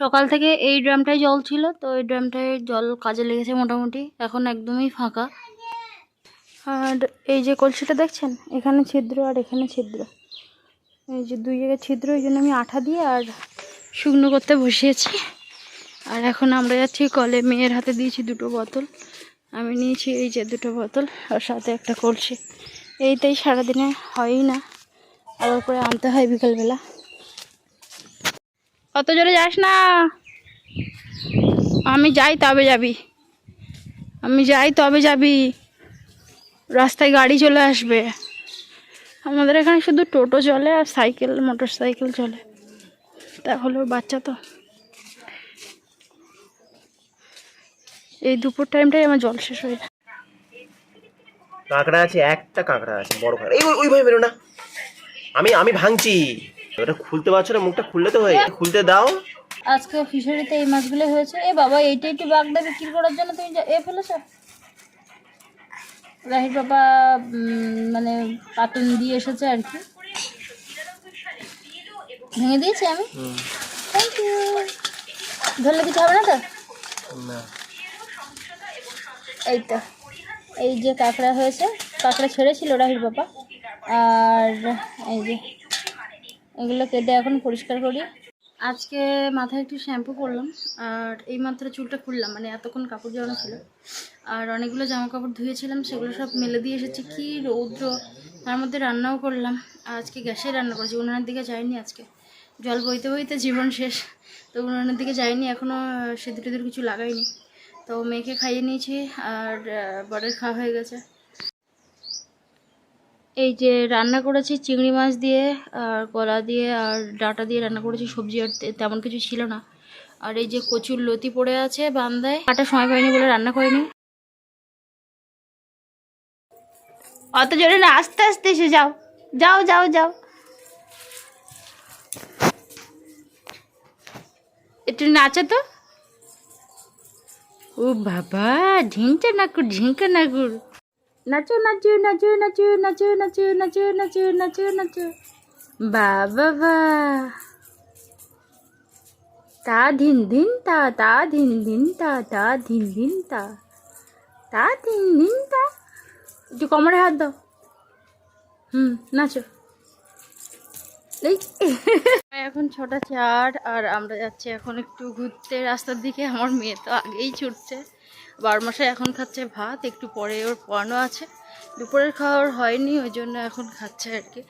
সকাল থেকে এই ড্রামটায় জল ছিল, তো এই ড্রামটায় জল কাজে লেগেছে মোটামুটি, এখন একদমই ফাঁকা। আর এই যে কলসিটা দেখছেন? এখানে ছিদ্র আর এখানে ছিদ্র। এই যে দুই জায়গায় ছিদ্র ওই জন্য আমি আঠা দিয়ে আর শুকনো করতে বসিয়েছি। আর এখন আমরা যাচ্ছি কলে, মেয়ের হাতে দিয়েছি দুটো বোতল। আমি নিয়েছি এই যে দুটো বোতল আর সাথে একটা কলসি। এইটাই সারাদিনে হয়ই না। আবার করে আনতে হয় বিকালবেলা। অত জোরে যাস না। আমি যাই তবে যাবি। আমি যাই তবে যাবি। রাস্তায় গাড়ি চলে আসবে। আমাদের এখানে শুধু টোটো চলে আর সাইকেল মোটর সাইকেল চলে তাহলে বাচ্চা তো। এই দুপুর টাইমটাই আমার জল শেষ হয়ে যায়। কাঁকড়া আছে, একটা কাঁকড়া আছে, বড় কাঁকড়া। এই, ওই ভাই বেরো না। আমি আমি ভাঙছি। ওটা খুলতে পারছ না মুখটা খুললে তো হয় খুলতে দাও। আজকে ফিশারিতে এই মাছগুলো হয়েছে। এ বাবা এইটা একটু বাগদা বিক্রি করার জন্য তুমি যা- এ ফেলেছ? রাহির বাবা মানে পাতুন দিয়ে এসেছে আর কি। ভেঙে দিয়েছি আমি? থ্যাংক ইউ ধরলে কিছু হবে না তো? এই তো। এই যে কাঁকড়া হয়েছে কাঁকড়া ছেড়েছিল রাহির বাবা। আর এই যে এগুলো কেটে এখন পরিষ্কার করি। আজকে মাথায় একটু শ্যাম্পু করলাম, আর এই মাত্র চুলটা খুললাম মানে এতক্ষণ কাপড় জড়ানো ছিল। আর অনেকগুলো জামা কাপড় ধুয়েছিলাম, সেগুলো সব মেলে দিয়ে এসেছি। কি রৌদ্র! তার মধ্যে রান্নাও করলাম। আজকে গ্যাসে রান্না করেছি, উনানের দিকে যাইনি আজকে। জল বইতে বইতে জীবন শেষ, তো উনানের দিকে যাইনি এখনও সেদুর কিছু লাগাইনি। তো মেয়েকে খাইয়ে নিয়েছি, আর বরের খাওয়া হয়ে গেছে। এই যে রান্না করেছি চিংড়ি মাছ দিয়ে, আর কলা দিয়ে, আর ডাটা দিয়ে রান্না করেছি সবজি, আর তেমন কিছু ছিল না। আর এই যে কচুর লতি পড়ে আছে বান্দায়। কাটা সময় পাইনি বলে রান্না করিনি। অত জোরে না, আস্তে আস্তে এসে যাও। যাও যাও যাও। একটু নাচো তো। ও বাবা ঝিঙ্কা নাকুর ঝিঙ্কা নাকুর নাচো নাচো নাচো নাচো নাচো নাচো নাচো নাচো নাচো নাচো। বাবা বা তা, ধিন ধিন, তা তা, ধিন ধিন, তা তা, ধিন ধিন, তা। তা, ধিন ধিন, তা। একটু কোমরে হাত দাও। হুম, নাচো। এখন ছটা চার, আর আমরা যাচ্ছি এখন একটু ঘুরতে। রাস্তার দিকে আমার মেয়ে তো আগেই ছুটছে। বারো মাসে এখন খাচ্ছে ভাত, একটু পরে ওর পড়ানো আছে। দুপুরের খাওয়ার হয়নি, ওই জন্য এখন খাচ্ছে আর কি।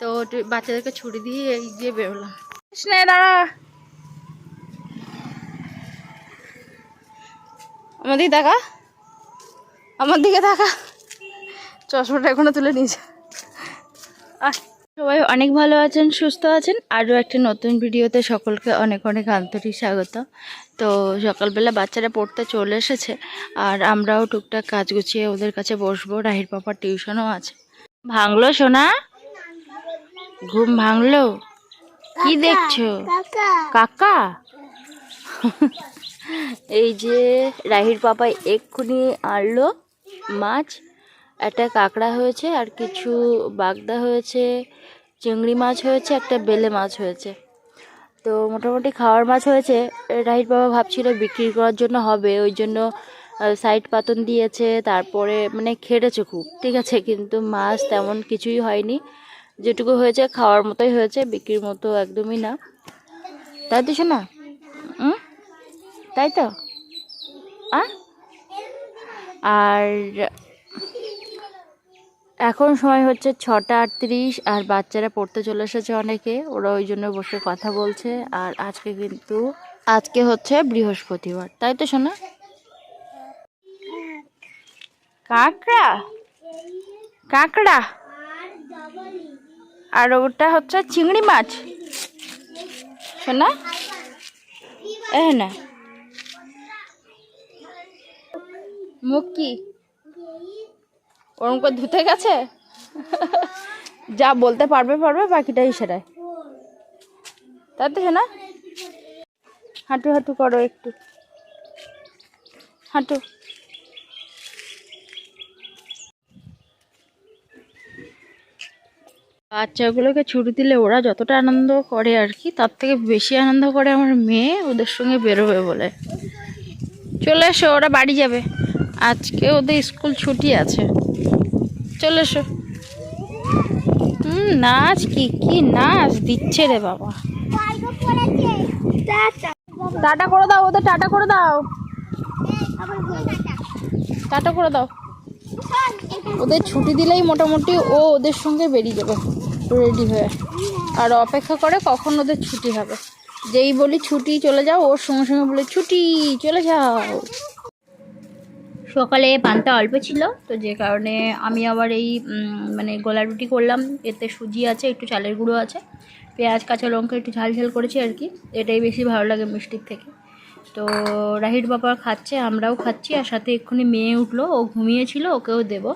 তো বাচ্চাদেরকে ছুটি দিয়ে এই দিয়ে বেরোলাম। দাঁড়া। আমার দিকে দেখা। আমার দিকে দেখা। চশমাটা এখনও তুলে নিয়েছে। সবাই অনেক ভালো আছেন, সুস্থ আছেন। আরও একটা নতুন ভিডিওতে সকলকে অনেক অনেক আন্তরিক স্বাগত। তো সকালবেলা বাচ্চারা পড়তে চলে এসেছে আর আমরাও টুকটাক কাজ গুছিয়ে ওদের কাছে বসবো। রাহির পাপার টিউশনও আছে। ভাঙলো সোনা? ঘুম ভাঙলো? কি দেখছ? কাকা? এই যে রাহির পাপা এক্ষুনি আনলো মাছ একটা কাঁকড়া হয়েছে আর কিছু বাগদা হয়েছে চিংড়ি মাছ হয়েছে একটা বেলে মাছ হয়েছে। তো মোটামুটি খাওয়ার মাছ হয়েছে। রাহির বাবা ভাবছিল বিক্রি করার জন্য হবে, ওই জন্য সাইড পাতন দিয়েছে, তারপরে মানে খেটেছে খুব, ঠিক আছে, কিন্তু মাছ তেমন কিছুই হয়নি। যেটুকু হয়েছে খাওয়ার মতোই হয়েছে, বিক্রির মতো একদমই না। তাই তো শোনা তাই তো? আর এখন সময় হচ্ছে ছটা আটত্রিশ আর বাচ্চারা পড়তে চলে এসেছে অনেকে। ওরা ওই জন্য বসে কথা বলছে। আর আজকে কিন্তু, আজকে হচ্ছে বৃহস্পতিবার। তাই তো শোনা কাঁকড়া? কাঁকড়া? আর ওটা হচ্ছে চিংড়ি মাছ। শোনা এ না। মুখ কি ওরম করে ধুতে গেছে? যা বলতে পারবে পারবে বাকিটা ইশারায় তাই তো না? হাঁটু হাঁটু করো একটু। হাঁটু। বাচ্চাগুলোকে ছুটি দিলে ওরা যতটা আনন্দ করে আর কি, তার থেকে বেশি আনন্দ করে আমার মেয়ে ওদের সঙ্গে বেরোবে বলে। চলে এসো, ওরা বাড়ি যাবে। আজকে ওদের স্কুল ছুটি আছে। চলে এসো। হুম, নাচ কি কি নাচ দিচ্ছে রে বাবা। টাটা করে দাও, ওদের টাটা করে দাও। টাটা করে দাও। ওদের ছুটি দিলেই মোটামুটি ও ওদের সঙ্গে বেরিয়ে যাবে রেডি হয়ে। আর অপেক্ষা করে কখন ওদের ছুটি হবে। যেই বলি ছুটি, চলে যাও, ওর সঙ্গে সঙ্গে বলে ছুটি, চলে যাও। সকালে পান্তা অল্প ছিল, তো যে কারণে আমি আবার এই মানে গোলা রুটি করলাম। এতে সুজি আছে, একটু চালের গুঁড়ো আছে, পেঁয়াজ, কাঁচা লঙ্কা একটু ঝাল ঝাল করেছি আর কি। এটাই বেশি ভালো লাগে মিষ্টির থেকে। তো রাহির বাবা খাচ্ছে, আমরাও খাচ্ছি, আর সাথে এক্ষুনি মেয়ে উঠল, ও ঘুমিয়েছিল, ওকেও দেব।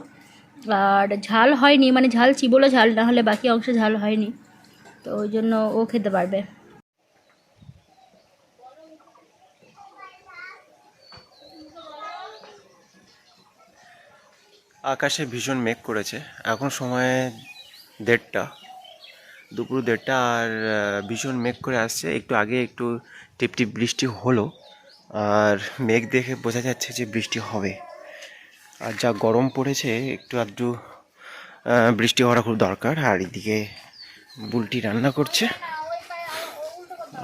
আর ঝাল হয়নি মানে ঝাল চিবলো ঝাল, না হলে বাকি অংশে ঝাল হয়নি। তো ওই জন্য ও খেতে পারবে। আকাশে ভীষণ মেঘ করেছে। এখন সময় দেড়টা দুপুর দেড়টা আর ভীষণ মেঘ করে আসছে। একটু আগে একটু টিপটিপ বৃষ্টি হলো আর মেঘ দেখে বোঝা যাচ্ছে যে বৃষ্টি হবে। আর যা গরম পড়েছে একটু আধটু বৃষ্টি হওয়াটা খুব দরকার। আর এদিকে বুলটি রান্না করছে।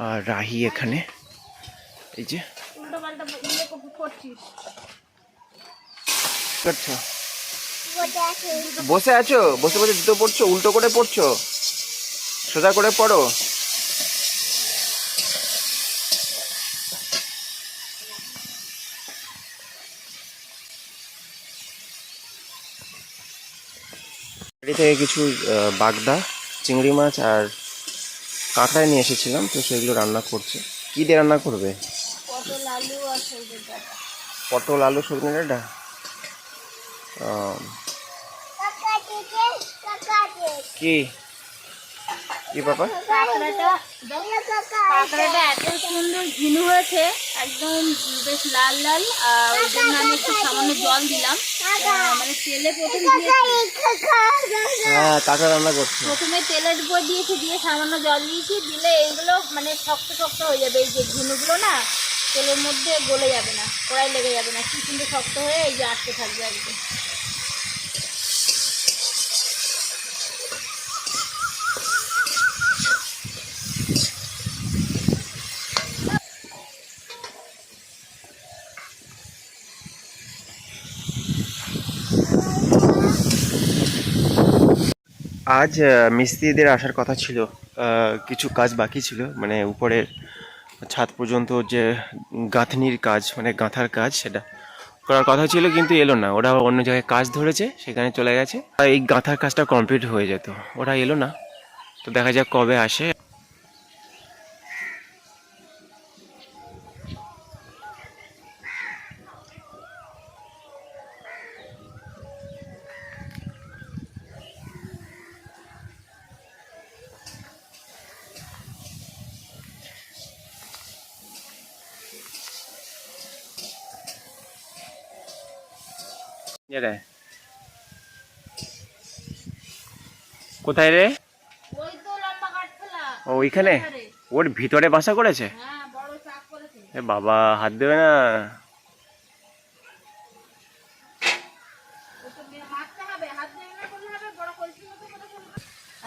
আর রাহি এখানে এই যে। করছ। বসে আছো? বসে বসে জুতো পড়ছো উল্টো করে পড়ছো সোজা করে পড়ো বাড়ি থেকে কিছু বাগদা চিংড়ি মাছ আর কাঁকড়া নিয়ে এসেছিলাম তো সেগুলো রান্না করছে। কি দিয়ে রান্না করবে? পটল আলু সজনে ডাঁটা। কি? কি বাবা? কাঁকড়াটা এত সুন্দর ঝিনু হয়েছে একদম বেশ লাল লাল আর ওই জন্য আমি একটু সামান্য জল দিলাম। মানে তেলে প্রথম হ্যাঁ কাঁকড়া রান্না করছে। প্রথমে তেলের উপর দিয়েছি দিয়ে সামান্য জল দিয়েছি দিলে এইগুলো মানে শক্ত শক্ত হয়ে যাবে। এই যে ঝিনুগুলো না তেলের মধ্যে গলে যাবে না কড়াই লেগে যাবে না কি সুন্দর শক্ত হয়ে এই যে আটকে থাকবে একদম আজ মিস্ত্রিদের আসার কথা ছিল কিছু কাজ বাকি ছিল মানে উপরের ছাদ পর্যন্ত যে গাঁথনির কাজ মানে গাঁথার কাজ, সেটা করার কথা ছিল, কিন্তু এলো না। ওরা অন্য জায়গায় কাজ ধরেছে, সেখানে চলে গেছে। এই গাঁথার কাজটা কমপ্লিট হয়ে যেত। ওরা এলো না। তো দেখা যাক কবে আসে। জায়গায় কোথায় রে? ও, ওইখানে? ওর ভিতরে বাসা করেছে? এ বাবা, হাত দেবে না।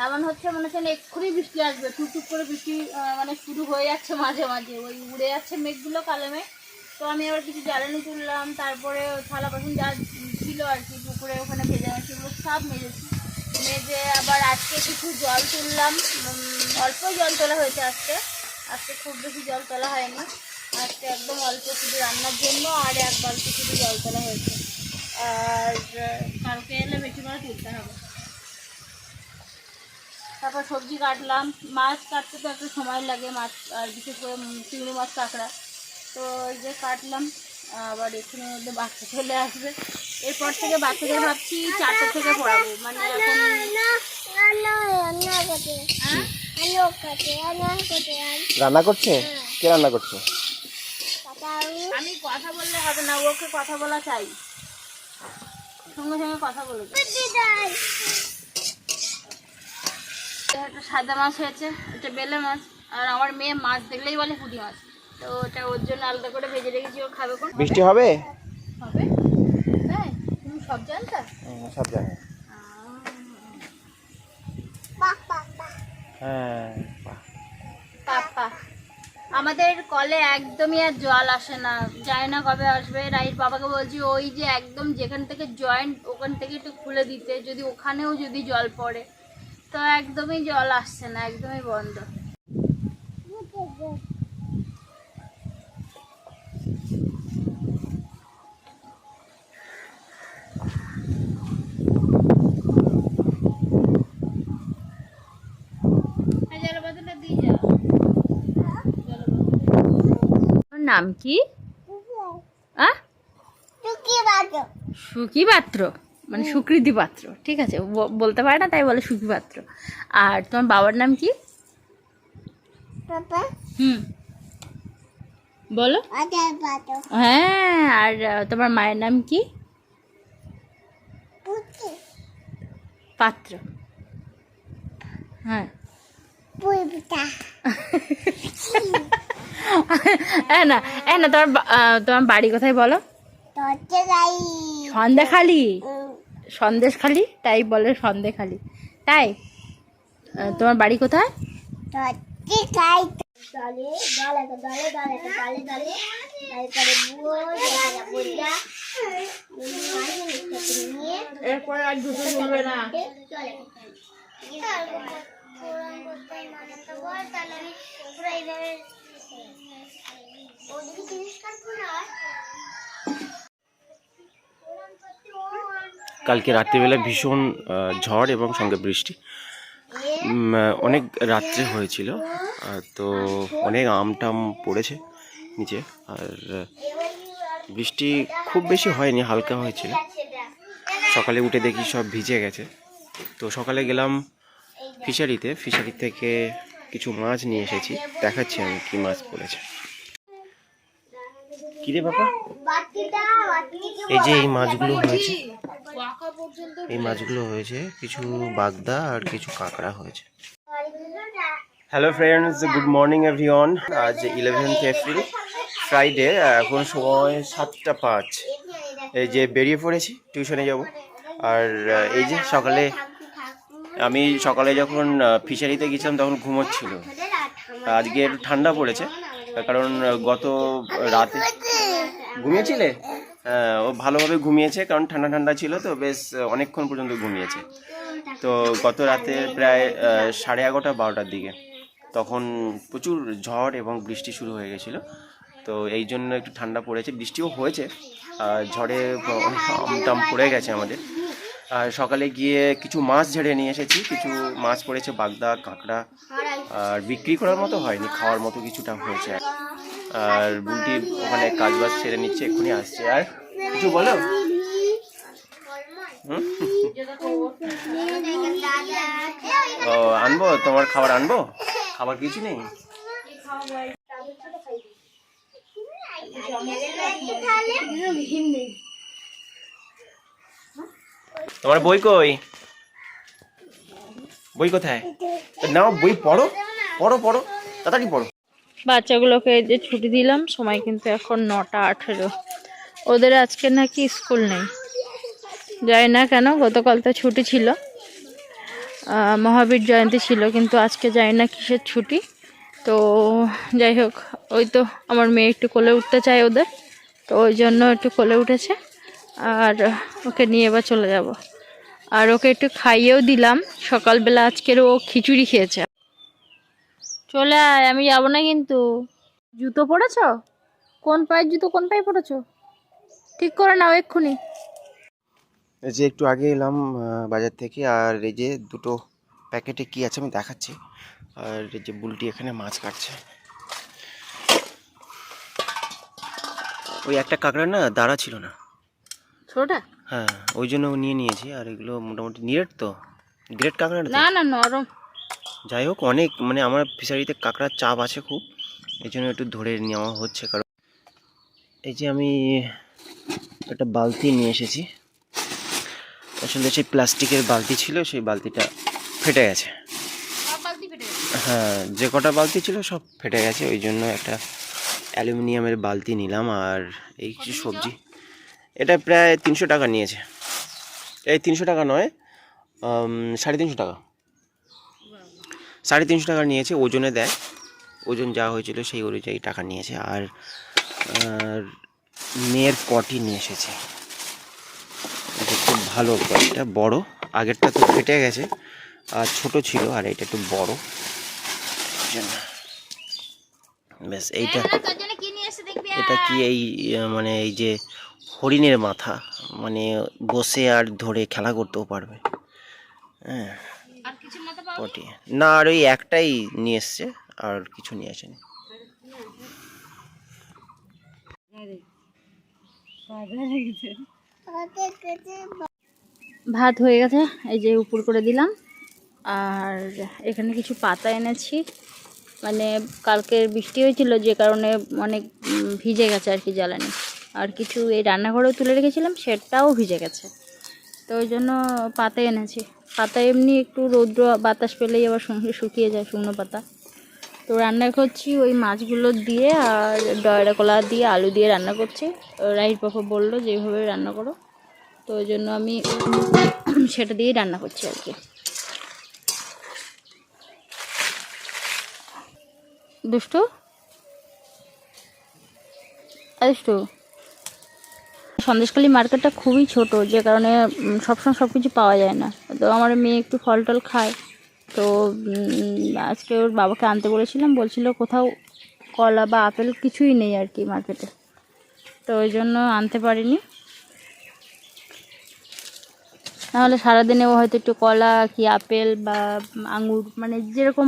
এমন হচ্ছে মনে হচ্ছে এক্ষুনি বৃষ্টি আসবে, টুকটুক করে বৃষ্টি মানে শুরু হয়ে যাচ্ছে মাঝে মাঝে। ওই উড়ে যাচ্ছে মেঘগুলো, কালো মেঘ। তো আমি আবার কিছু জ্বালানি তুললাম, তারপরে থালা বাসন যা ছিল আর কি, পুকুরে ওখানে ভেজে ভেজা সেগুলো সব মেজেছি। মেজে আবার আজকে কিছু জল তুললাম। অল্প জল তোলা হয়েছে আজকে। আজকে খুব বেশি জল তোলা হয়নি। আজকে একদম অল্প শুধু রান্নার জন্য আর এক বালতি শুধু জল তোলা হয়েছে। আর, কালকে এলে বেশি করে তুলতে হবে। তারপর সবজি কাটলাম। মাছ কাটতে তো একটু সময় লাগে, মাছ আর বিশেষ করে চিংড়ি মাছ কাঁকড়া। তো এই যে কাটলাম। আবার এখানে মধ্যে বাচ্চা চলে আসবে। এরপর থেকে বাচ্চাদের ভাবছি চারটে থেকে পড়াবো। মানে এখন হ্যাঁ? রান্না করছে? কে রান্না করছে? আমি। কথা বললে হবে না ওকে কথা বলা চাই। সঙ্গে সঙ্গে কথা বলে। একটা সাদা মাছ হয়েছে এটা বেলে মাছ। আর আমার মেয়ে মাছ দেখলেই বলে পুঁটি মাছ। তো ওটা ওর জন্য আলাদা করে ভেজে রেখেছি ও খাবে কোন? বৃষ্টি হবে? হবে। তাই তুমি সব জানতা? সব হ্যাঁ পাপা আমাদের কলে একদমই আর জল আসে না যায় না কবে আসবে। রাইট বাবাকে বলছি ওই যে একদম যেখান থেকে জয়েন্ট ওখান থেকে একটু খুলে দিতে যদি ওখানেও যদি জল পড়ে। তো একদমই জল আসছে না একদমই বন্ধ জল বোতলটা দিয়ে যাও ওর নাম কি? সুকি পাত্র মানে সুকৃতি পাত্র ঠিক আছে বলতে পারে না তাই বলে সুকি পাত্র আর তোমার বাবার নাম কি? হুম। বলো। হ্যাঁ আর তোমার মায়ের নাম কি? পাত্র। হ্যাঁ। না হ্যাঁ না তোমার তোমার বাড়ি কোথায় বলো সন্দেখালি সন্দেশখালি তাই বলে সন্দেখালি তাই তোমার বাড়ি কোথায় এরপরে আর দুটো কালকে রাত্রিবেলা ভীষণ ঝড় এবং সঙ্গে বৃষ্টি। অনেক রাত্রে হয়েছিল তো অনেক আমটাম পড়েছে নিচে, আর বৃষ্টি খুব বেশি হয়নি, হালকা হয়েছিল। সকালে উঠে দেখি সব ভিজে গেছে। তো সকালে গেলাম ফিশারিতে, ফিশারি থেকে কিছু মাছ নিয়ে এসেছি। দেখাচ্ছি আমি কি মাছ পড়েছে। কিরে বাবা? এই যে এই মাছগুলো হয়েছে, এই মাছগুলো হয়েছে, কিছু বাগদা আর কিছু কাঁকড়া হয়েছে। Hello friends good morning everyone আজ ইলেভেন্থ এপ্রিল ফ্রাইডে এখন সময় সাতটা পাঁচ। এই যে বেরিয়ে পড়েছি টিউশনে যাব। আর এই যে সকালে আমি সকালে যখন ফিশারিতে গেছিলাম তখন ঘুমোচ্ছিল আজকে একটু ঠান্ডা পড়েছে কারণ গত রাতে ঘুমিয়েছিলে? হ্যাঁ, ও ভালোভাবে ঘুমিয়েছে কারণ ঠান্ডা ঠান্ডা ছিল তো বেশ অনেকক্ষণ পর্যন্ত ঘুমিয়েছে। তো গত রাতে প্রায় সাড়ে এগারোটা বারোটার দিকে তখন প্রচুর ঝড় এবং বৃষ্টি শুরু হয়ে গেছিল। তো এই জন্য একটু ঠান্ডা পড়েছে বৃষ্টিও হয়েছে। আর ঝড়ে আমটাম পড়ে গেছে আমাদের। আর সকালে গিয়ে কিছু মাছ ঝেড়ে নিয়ে এসেছি। কিছু মাছ পড়েছে বাগদা, কাঁকড়া আর বিক্রি করার মতো হয়নি, খাওয়ার মতো কিছুটা হয়েছে। আর বুলটি ওখানে কাজ বাজ ছেড়ে নিচ্ছে, এক্ষুনি আসছে। আর কিছু বলো? ও, আনব? তোমার খাবার আনব? খাবার কিছু নেই। তোমার বই কই? বই কোথায়? নাও, বই পড়ো পড়ো পড়ো, তাড়াতাড়ি পড়ো। বাচ্চাগুলোকে যে ছুটি দিলাম, সময় কিন্তু এখন নটা আঠেরো। ওদের আজকে নাকি স্কুল নেই। যাই না কেন, গতকাল তো ছুটি ছিল। মহাবীর জয়ন্তী ছিল, কিন্তু আজকে যাই না কিসের ছুটি। তো যাই হোক, ওই তো আমার মেয়ে একটু কোলে উঠতে চায় ওদের। তো ওই জন্য একটু কোলে উঠেছে। আর ওকে নিয়ে এবার চলে যাব। আর ওকে একটু খাইয়েও দিলাম। সকালবেলা আজকের ও খিচুড়ি খেয়েছে। চলে আয় আমি যাব না কিন্তু। জুতো পরেছো কোন পায়ের জুতো কোন পায়ে পরেছো ঠিক করে নাও এক্ষুনি। এই যে একটু আগে এলাম বাজার থেকে আর এই যে দুটো প্যাকেটে কি আছে আমি দেখাচ্ছি। আর এই যে বুলটি এখানে মাছ কাটছে। ওই একটা কাঁকড়া না দাঁড়া ছিল না। ছোটা হ্যাঁ ওই জন্য নিয়ে নিয়েছি আর এগুলো মোটামুটি নিরেট তো। গ্রেট কাঁকড়া না না নরম। যাই হোক অনেক মানে আমার ফিশারিতে কাঁকড়ার চাপ আছে খুব এই জন্য একটু ধরে নেওয়া হচ্ছে কারণ এই যে আমি একটা বালতি নিয়ে এসেছি আসলে সেই প্লাস্টিকের বালতি ছিল সেই বালতিটা ফেটে গেছে। হ্যাঁ যে কটা বালতি ছিল সব ফেটে গেছে ওই জন্য একটা অ্যালুমিনিয়ামের বালতি নিলাম আর এই কিছু সবজি এটা প্রায় তিনশো টাকা নিয়েছে। এই তিনশো টাকা নয় সাড়ে তিনশো টাকা। সাড়ে তিনশো টাকা নিয়েছে ওজনে দেয়। ওজন যা হয়েছিল সেই অনুযায়ী টাকা নিয়েছে। আর মেয়ের পটি নিয়ে এসেছে। খুব ভালো পটিটা বড়। আগেরটা তো ফেটে গেছে আর ছোট ছিল আর এটা একটু বড়। ব্যাস এইটা এটা কি এই মানে এই যে হরিণের মাথা। মানে বসে আর ধরে খেলা করতেও পারবে। হ্যাঁ। আর না পটি। না আর ওই একটাই নিয়ে এসছে আর কিছু নিয়ে আসেনি। ভাত হয়ে গেছে এই যে উপর করে দিলাম। আর এখানে কিছু পাতা এনেছি। মানে কালকে বৃষ্টি হয়েছিল যে কারণে অনেক ভিজে গেছে আর কি জ্বালানি। আর কিছু এই রান্নাঘরেও তুলে রেখেছিলাম, সেটাও ভিজে গেছে। তো ওই জন্য পাতা এনেছি। পাতা এমনি একটু রৌদ্র বাতাস পেলেই আবার শুকিয়ে যায় শুকনো পাতা। তো রান্না করছি ওই মাছগুলো দিয়ে আর ডয়রা কলা দিয়ে আলু দিয়ে রান্না করছি। রাইট পাপা বলল যেভাবে রান্না করো। তো ওই জন্য আমি সেটা দিয়েই রান্না করছি আর কি। দুষ্টু? দুষ্টু? সন্দেশখালী মার্কেটটা খুবই ছোট, যে কারণে সবসময় সব কিছু পাওয়া যায় না। তো আমার মেয়ে একটু ফল টল খায়। তো আজকে ওর বাবাকে আনতে বলেছিলাম, বলছিল কোথাও কলা বা আপেল কিছুই নেই আর কি মার্কেটে। তো ওই জন্য আনতে পারিনি। নাহলে সারাদিনে ও হয়তো একটু কলা কি আপেল বা আঙুর মানে যেরকম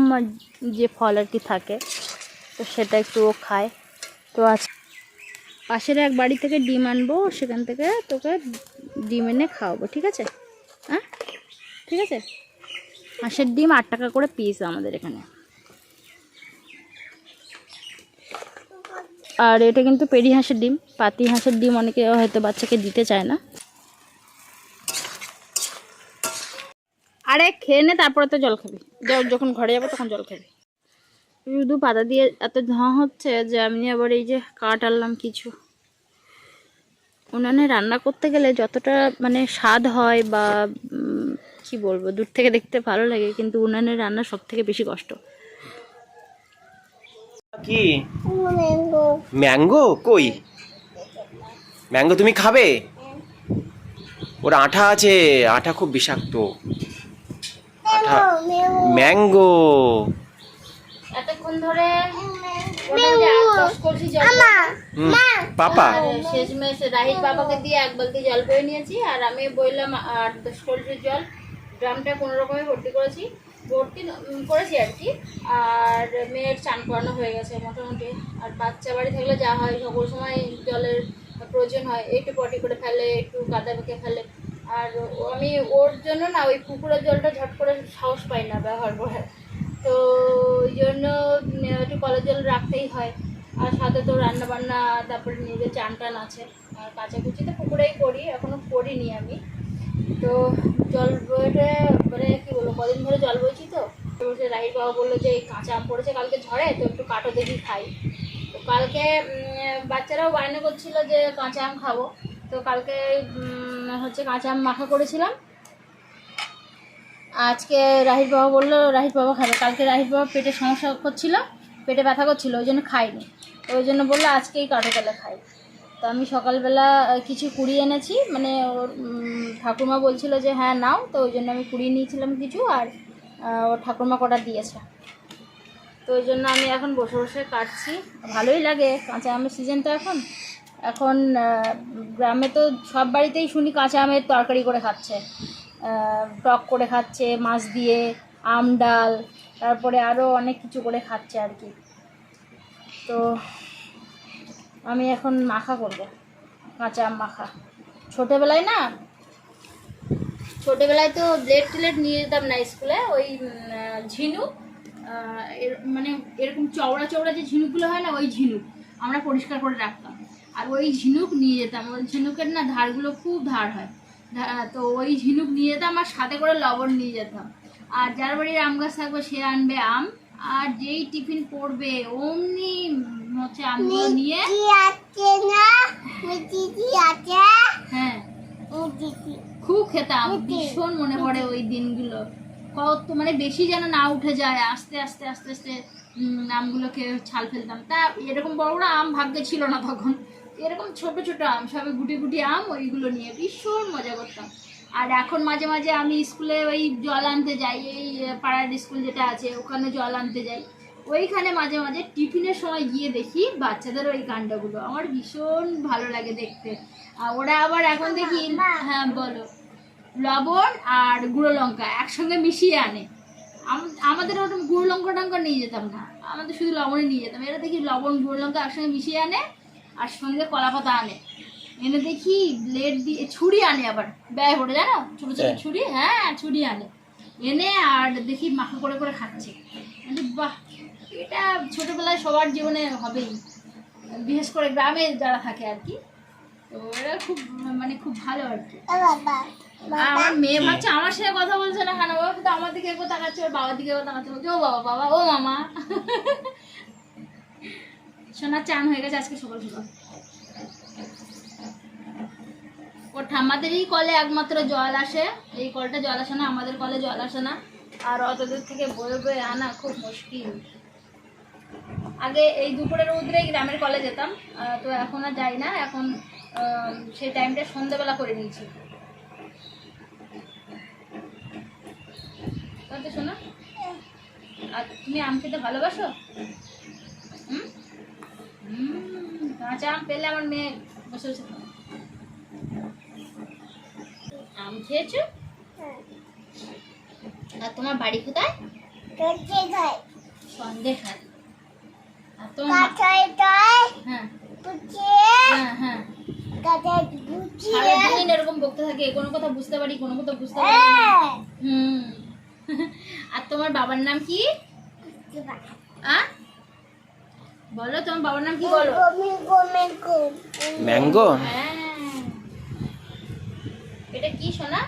যে ফল আর কি থাকে, তো সেটা একটু ও খায়। তো আজ পাশের এক বাড়ি থেকে ডিম আনব, সেখান থেকে তোকে ডিম এনে খাওয়াবো, ঠিক আছে? হ্যাঁ? ঠিক আছে? হাঁসের ডিম আট টাকা করে পিস আমাদের এখানে। আর এটা কিন্তু পেরি হাঁসের ডিম। পাতি হাঁসের ডিম অনেকে হয়তো বাচ্চাকে দিতে চায় না। আরে, খেয়ে নে, তারপরে তো জল খাবি। যখন ঘরে যাব তখন জল খাবি। শুধু পাতা দিয়ে এত ধোঁয়া হচ্ছে যে আমি আবার এই যে কাঠ আনলাম কিছু। উনানে রান্না করতে গেলে যতটা মানে স্বাদ হয় বা কি বলব দূর থেকে দেখতে ভালো লাগে কিন্তু উনানে রান্না সব থেকে বেশি কষ্ট। কি? ম্যাঙ্গো। কই? ম্যাঙ্গো তুমি খাবে? ওর আঠা আছে আঠা খুব বিষাক্ত। আঠা ম্যাঙ্গো। এতক্ষণ ধরে পাপা। আর শেষমেশ বাবাকে দিয়ে এক বালতি জল নিয়েছি আর আমি বললাম আট দশ জল ড্রামটা কোনো রকমে ভর্তি করেছি ভর্তি করেছি আর কি আর মেয়ের চান করানো হয়ে গেছে মোটামুটি আর বাচ্চা বাড়ি থাকলে যা হয় সকল সময় জলের প্রয়োজন হয় একটু পটি করে ফেলে একটু কাদা মেখে ফেলে আর আমি ওর জন্য না ওই পুকুরের জলটা ঝট করে সাহস পাই না ব্যবহার করে। তো ওই জন্য একটু কলের জল রাখতেই হয়। আর সাথে তো রান্না বান্না তারপরে নিজের চান টান আছে। আর কাচাকুচি তো পুকুরেই করি, এখনও করিনি আমি। তো জল বইতে মানে কি বলব, কদিন ধরে জল বইছি তো। বলছে রাহির বাবা বলল যে, এই কাঁচা আম পড়েছে, কালকে ঝড়ে তো একটু কাটো দেখি খাই। তো কালকে বাচ্চারাও বায়না করছিল যে, কাঁচা আম খাব। তো কালকে হচ্ছে কাঁচা আম মাখা করেছিলাম। আজকে রাহির বাবা বলল রাহির বাবা খাবে। কালকে রাহির বাবা পেটে সমস্যা করছিল, পেটে ব্যথা করছিল, ওই জন্য খাইনি ওই জন্য বলল, আজকেই কাঠো তেলে খাই। তো আমি সকালবেলা কিছু কুড়িয়ে এনেছি মানে ওর ঠাকুরমা বলছিল যে হ্যাঁ নাও। তো ওই জন্য আমি কুড়িয়ে নিয়েছিলাম কিছু, আর ওর ঠাকুমা কটা দিয়েছে। তো ওই জন্য আমি এখন বসে বসে কাটছি। ভালোই লাগে, কাঁচা আমের সিজন তো এখন। এখন গ্রামে তো সব বাড়িতেই শুনি কাঁচা আমের তরকারি করে খাচ্ছে। টক করে খাচ্ছে, মাছ দিয়ে, আম, ডাল, তারপরে আরও অনেক কিছু করে খাচ্ছে আর কি। তো আমি এখন মাখা করব, কাঁচা আম মাখা। ছোটোবেলায় না, ছোটোবেলায় তো ব্লেড টেলেট নিয়ে যেতাম না স্কুলে, ওই ঝিনুক এর- মানে এরকম চওড়া চওড়া যে ঝিনুকগুলো হয় না, ওই ঝিনুক আমরা পরিষ্কার করে রাখতাম। আর ওই ঝিনুক নিয়ে যেতাম, ওই ঝিনুকের না ধারগুলো খুব ধার হয়। তো ওই ঝিনুক নিয়ে যেতাম আর সাথে করে লবণ নিয়ে যেতাম। আর যার বাড়ির আম গাছ থাকবে সে আনবে আম। আর যেই টিফিন পড়বে অমনি হচ্ছে আমগুলো নিয়ে আছে না? মিটি আছে? হ্যাঁ। খুব খেতাম ভীষণ মনে পড়ে ওই দিনগুলো। কত মানে বেশি যেন না উঠে যায় আস্তে আস্তে আস্তে আস্তে আমগুলোকে ছাল ফেলতাম। তা এরকম বড় বড় আম ভাগ্যে ছিল না তখন। এরকম ছোট ছোট আম, সবে গুটি গুটি আম, ওইগুলো নিয়ে ভীষণ মজা করতাম। আর এখন মাঝে মাঝে আমি স্কুলে ওই জল আনতে যাই, এই পাড়ার স্কুল যেটা আছে, ওখানে জল আনতে যাই। ওইখানে মাঝে মাঝে টিফিনের সময় গিয়ে দেখি বাচ্চাদের ওই কাণ্ডগুলো আমার ভীষণ ভালো লাগে দেখতে। আর ওরা আবার এখন দেখি হ্যাঁ বলো। লবণ আর গুঁড়ো লঙ্কা একসঙ্গে মিশিয়ে আনে। আম- আমাদের ওরকম গুঁড়ো লঙ্কা টঙ্কা নিয়ে যেতাম না। আমাদের শুধু লবণে নিয়ে যেতাম। এরা দেখি লবণ, গুঁড়ো লঙ্কা একসঙ্গে মিশিয়ে আনে আর সঙ্গে কলা পাতা আনে। এনে দেখি ব্লেড দিয়ে ছুরি আনে আবার। ব্যয় করে জানো? ছোটো ছোটো হ্যাঁ। ছুরি হ্যাঁ ছুরি আনে। এনে আর দেখি মাখা করে করে খাচ্ছে। বাহ এটা ছোটোবেলায় সবার জীবনে হবেই। বিশেষ করে গ্রামে যারা থাকে আর কি তো এরা খুব মানে খুব ভালো আর কি। আমার মেয়ে ভাবছে আমার সাথে কথা বলছে না কেন? বাবা কিন্তু আমার দিকে একবার তাকাচ্ছে ওর বাবার দিকে একবার তাকাচ্ছে। বলছে ও বাবা বাবা ও মামা। সোনার চান হয়ে গেছে আজকে সকাল সকাল। ওর ঠাম্মাদেরই কলে একমাত্র জল আসে। এই কলটা জল আসে না আমাদের কলে জল আসে না। আর অত দূর থেকে বয়ে বয়ে আনা খুব মুশকিল। আগে এই দুপুরের রৌদ্রে গ্রামের কলে যেতাম। তো এখন আর যাই না এখন সেই টাইমটা সন্ধ্যেবেলা করে নিয়েছি। শোনা আর তুমি আম খেতে ভালোবাসো? হুম, কাঁচা আম পেলে আমার মেয়ে বসে বসে খাবে। আম খেয়েছো? আর তোমার বাড়ি কোথায়? সন্দেহ আর তোমার হ্যাঁ। হ্যাঁ হ্যাঁ। সারাদিন এরকম বকতে থাকে কোনো কথা বুঝতে পারি কোনো কথা বুঝতে পারি হ্যাঁ। হুম। আর তোমার বাবার নাম কি? আ? বলো তোমার বাবার নাম কি বলো? ম্যাঙ্গো এটা কি সোনা?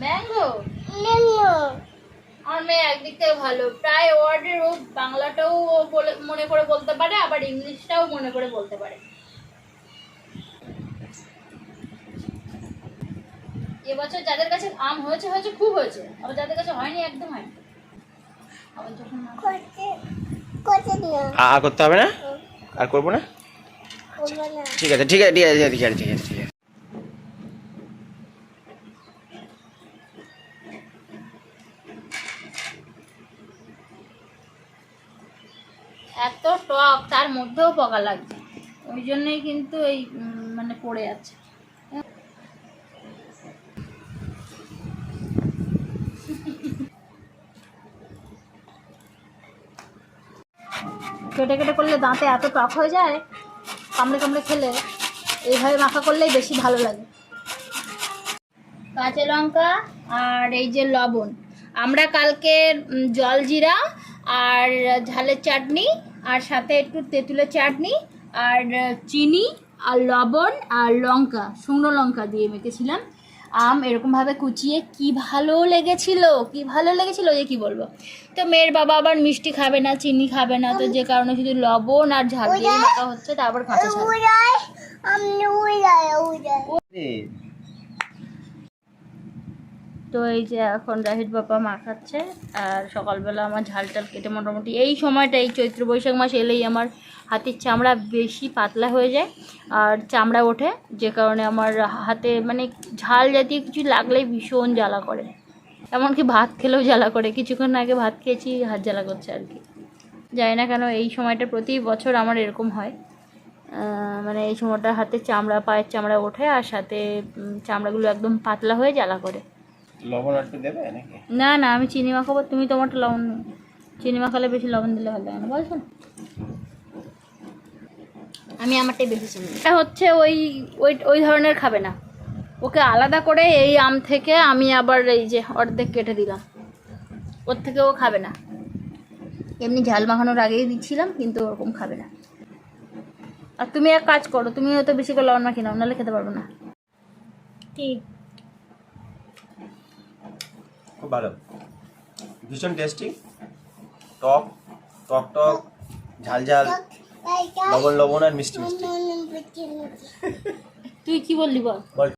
ম্যাঙ্গো লেমো আমার মেয়ে একদিক থেকে ভালো। প্রায় ওয়ার্ডের ও বাংলাটাও ও বলে মনে করে বলতে পারে আবার ইংলিশটাও মনে করে বলতে পারে। এবছর যাদের কাছে আম হয়েছে হয়েছে খুব হয়েছে। আবার যাদের কাছে হয়নি একদম হয়নি আবার যখন না- করতে করতে না আ করতে হবে না? আর করব না? ঠিক আছে ঠিক আছে ঠিক আছে ঠিক আছে ঠিক আছে ঠিক আছে। এত টক তার মধ্যেও পকা লাগছে। ওই জন্যই কিন্তু এই মানে পড়ে যাচ্ছে কেটে কেটে করলে দাঁতে এত টক হয়ে যায়, কামড়ে কামড়ে খেলে, এইভাবে মাখা করলেই বেশি ভালো লাগে। কাঁচা লঙ্কা আর এই যে লবণ। আমরা কালকে জলজিরা আর ঝালের চাটনি আর সাথে একটু তেঁতুলের চাটনি আর চিনি আর লবণ আর লঙ্কা, শুকনো লঙ্কা দিয়ে মেখেছিলাম। আম এরকমভাবে কুচিয়ে কি ভালো লেগেছিল? কি ভালো লেগেছিল যে কি বলব? তো মেয়ের বাবা আবার মিষ্টি খাবে না চিনি খাবে না তো যে কারণে শুধু লবণ আর ঝাল দিয়ে মাখা হচ্ছে তারপর কাঁচা ঝাল উড়াই আমি উড়াই উড়াই তো এই যে এখন রাহির বাবা মাখাচ্ছে আর সকালবেলা আমার ঝাল টাল কেটে মোটামুটি এই সময়টা এই চৈত্র বৈশাখ মাস এলেই আমার হাতের চামড়া বেশি পাতলা হয়ে যায় আর চামড়া ওঠে, যে কারণে আমার হাতে মানে ঝাল জাতীয় কিছু লাগলেই ভীষণ জ্বালা করে। এমনকি ভাত খেলেও জ্বালা করে, কিছুক্ষণ আগে ভাত খেয়েছি, হাত জ্বালা করছে আর কি। জানি না কেন এই সময়টা প্রতি বছর আমার এরকম হয়। মানে এই সময়টা হাতের চামড়া, পায়ের চামড়া ওঠে আর সাথে চামড়াগুলো একদম পাতলা হয়ে জ্বালা করে। লবণ একটু দেবে নাকি? না না আমি চিনি মাখাবো তুমি তোমারটা লবণ চিনি মাখালে বেশি লবণ দিলে ভালো লাগে না বলছো আমি আমারটাই বেশি চিনি। এটা হচ্ছে ওই ওই ওই ধরনের খাবে না। ওকে আলাদা করে এই আম থেকে আমি আবার এই যে অর্ধেক কেটে দিলাম। ওর থেকে ও খাবে না। এমনি ঝাল মাখানোর আগেই দিচ্ছিলাম কিন্তু ওরকম খাবে না। আর তুমি এক কাজ করো তুমি হয়তো বেশি করে লবণ মাখিয়ে নাও নাহলে খেতে পারব না। ঠিক ভালো। ভীষণ টেস্টি টক টক টক ঝাল ঝাল লবণ লবণ আর মিষ্টি মিষ্টি। তুই কি বললি বল? বল।